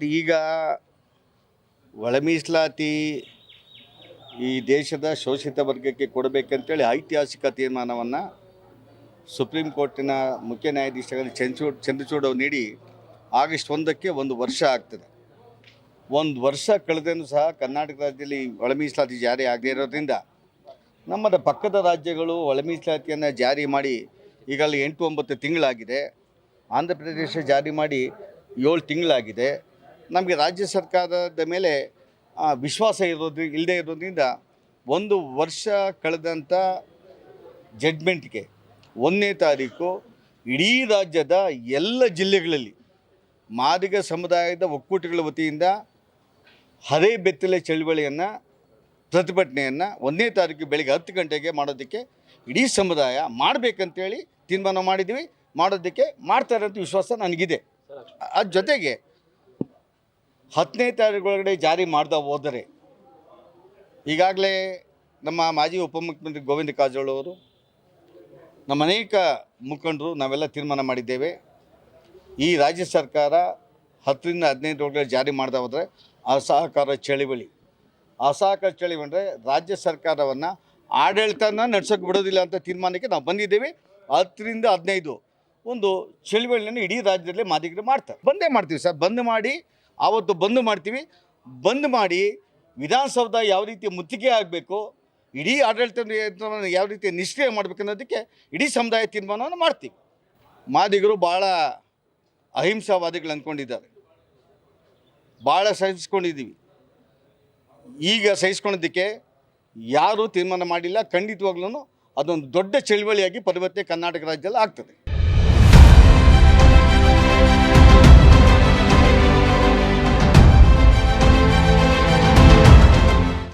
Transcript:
ಈಗ ಒಳ ಮೀಸಲಾತಿ ಈ ದೇಶದ ಶೋಷಿತ ವರ್ಗಕ್ಕೆ ಕೊಡಬೇಕಂತೇಳಿ ಐತಿಹಾಸಿಕ ತೀರ್ಮಾನವನ್ನು ಸುಪ್ರೀಂ ಕೋರ್ಟಿನ ಮುಖ್ಯ ನ್ಯಾಯಾಧೀಶರಲ್ಲಿ ಚಂದ್ರಚೂಡ್ ಚಂದ್ರಚೂಡ್ ಅವ್ರು ನೀಡಿ ಆಗಸ್ಟ್ ಒಂದಕ್ಕೆ ಒಂದು ವರ್ಷ ಆಗ್ತದೆ. ಒಂದು ವರ್ಷ ಕಳೆದೇನು ಸಹ ಕರ್ನಾಟಕ ರಾಜ್ಯದಲ್ಲಿ ಒಳ ಮೀಸಲಾತಿ ಜಾರಿ ಆಗದೇ ಇರೋದ್ರಿಂದ ನಮ್ಮದ ಪಕ್ಕದ ರಾಜ್ಯಗಳು ಒಳ ಮೀಸಲಾತಿಯನ್ನು ಜಾರಿ ಮಾಡಿ ಈಗಲೇ ಎಂಟು ಒಂಬತ್ತು ತಿಂಗಳಾಗಿದೆ. ಆಂಧ್ರ ಪ್ರದೇಶ ಜಾರಿ ಮಾಡಿ ಏಳು ತಿಂಗಳಾಗಿದೆ. ನಮಗೆ ರಾಜ್ಯ ಸರ್ಕಾರದ ಮೇಲೆ ವಿಶ್ವಾಸ ಇರೋದು ಇಲ್ಲದೆ ಇರೋದ್ರಿಂದ ಒಂದು ವರ್ಷ ಕಳೆದಂಥ ಜಡ್ಮೆಂಟ್ಗೆ ಒಂದನೇ ತಾರೀಕು ಇಡೀ ರಾಜ್ಯದ ಎಲ್ಲ ಜಿಲ್ಲೆಗಳಲ್ಲಿ ಮಾದಿಗ ಸಮುದಾಯದ ಒಕ್ಕೂಟಗಳ ವತಿಯಿಂದ ಹರೇ ಬೆತ್ತಲೆ ಚಳುವಳಿಯನ್ನು, ಪ್ರತಿಭಟನೆಯನ್ನು ಒಂದನೇ ತಾರೀಕು ಬೆಳಗ್ಗೆ ಹತ್ತು ಗಂಟೆಗೆ ಮಾಡೋದಕ್ಕೆ ಇಡೀ ಸಮುದಾಯ ಮಾಡಬೇಕಂತೇಳಿ ತೀರ್ಮಾನ ಮಾಡಿದ್ವಿ ಮಾಡೋದಕ್ಕೆ ಮಾಡ್ತಾರೆ ಅಂತ ವಿಶ್ವಾಸ ನನಗಿದೆ. ಅದ್ರ ಜೊತೆಗೆ ಹತ್ತನೇ ತಾರೀಕೊಳಗಡೆ ಜಾರಿ ಮಾಡ್ದ ಹೋದರೆ, ಈಗಾಗಲೇ ನಮ್ಮ ಮಾಜಿ ಉಪಮುಖ್ಯಮಂತ್ರಿ ಗೋವಿಂದ ಕಾರಜೋಳ ಅವರು, ನಮ್ಮ ಅನೇಕ ಮುಖಂಡರು ನಾವೆಲ್ಲ ತೀರ್ಮಾನ ಮಾಡಿದ್ದೇವೆ. ಈ ರಾಜ್ಯ ಸರ್ಕಾರ ಹತ್ತರಿಂದ ಹದಿನೈದು ಒಳಗಡೆ ಜಾರಿ ಮಾಡ್ದ ಹೋದರೆ ಅಸಹಕಾರ ಚಳವಳಿ. ಅಸಹಕಾರ ಚಳವಳಿ ಅಂದರೆ ರಾಜ್ಯ ಸರ್ಕಾರವನ್ನು ಆಡಳಿತನ ನಡೆಸೋಕೆ ಬಿಡೋದಿಲ್ಲ ಅಂತ ತೀರ್ಮಾನಕ್ಕೆ ನಾವು ಬಂದಿದ್ದೇವೆ. ಹತ್ತರಿಂದ ಹದಿನೈದು ಒಂದು ಚಳವಳಿಯನ್ನು ಇಡೀ ರಾಜ್ಯದಲ್ಲೇ ಮಾದಿಗರು ಮಾಡ್ತಾರೆ. ಬಂದೇ ಮಾಡ್ತೀವಿ ಸರ್. ಬಂದ್ ಮಾಡಿ ಆವತ್ತು ಬಂದ್ ಮಾಡ್ತೀವಿ. ಬಂದ್ ಮಾಡಿ ವಿಧಾನಸೌಧ ಯಾವ ರೀತಿ ಮುತ್ತಿಗೆ ಆಗಬೇಕು, ಇಡೀ ಆಡಳಿತ ಯಾವ ರೀತಿ ನಿಷ್ಕ್ರಿಯ ಮಾಡಬೇಕು ಅನ್ನೋದಕ್ಕೆ ಇಡೀ ಸಮುದಾಯ ತೀರ್ಮಾನವನ್ನು ಮಾಡ್ತೀವಿ. ಮಾದಿಗರು ಭಾಳ ಅಹಿಂಸಾವಾದಿಗಳು ಅಂದ್ಕೊಂಡಿದ್ದಾರೆ. ಭಾಳ ಸಹಿಸ್ಕೊಂಡಿದ್ದೀವಿ. ಈಗ ಸಹಿಸ್ಕೊಂಡಿದ್ದಕ್ಕೆ ಯಾರೂ ತೀರ್ಮಾನ ಮಾಡಿಲ್ಲ, ಖಂಡಿತವಾಗ್ಲೂ ಅದೊಂದು ದೊಡ್ಡ ಚಳವಳಿಯಾಗಿ ಪರಿವರ್ತನೆ ಕರ್ನಾಟಕ ರಾಜ್ಯದಲ್ಲಿ ಆಗ್ತದೆ.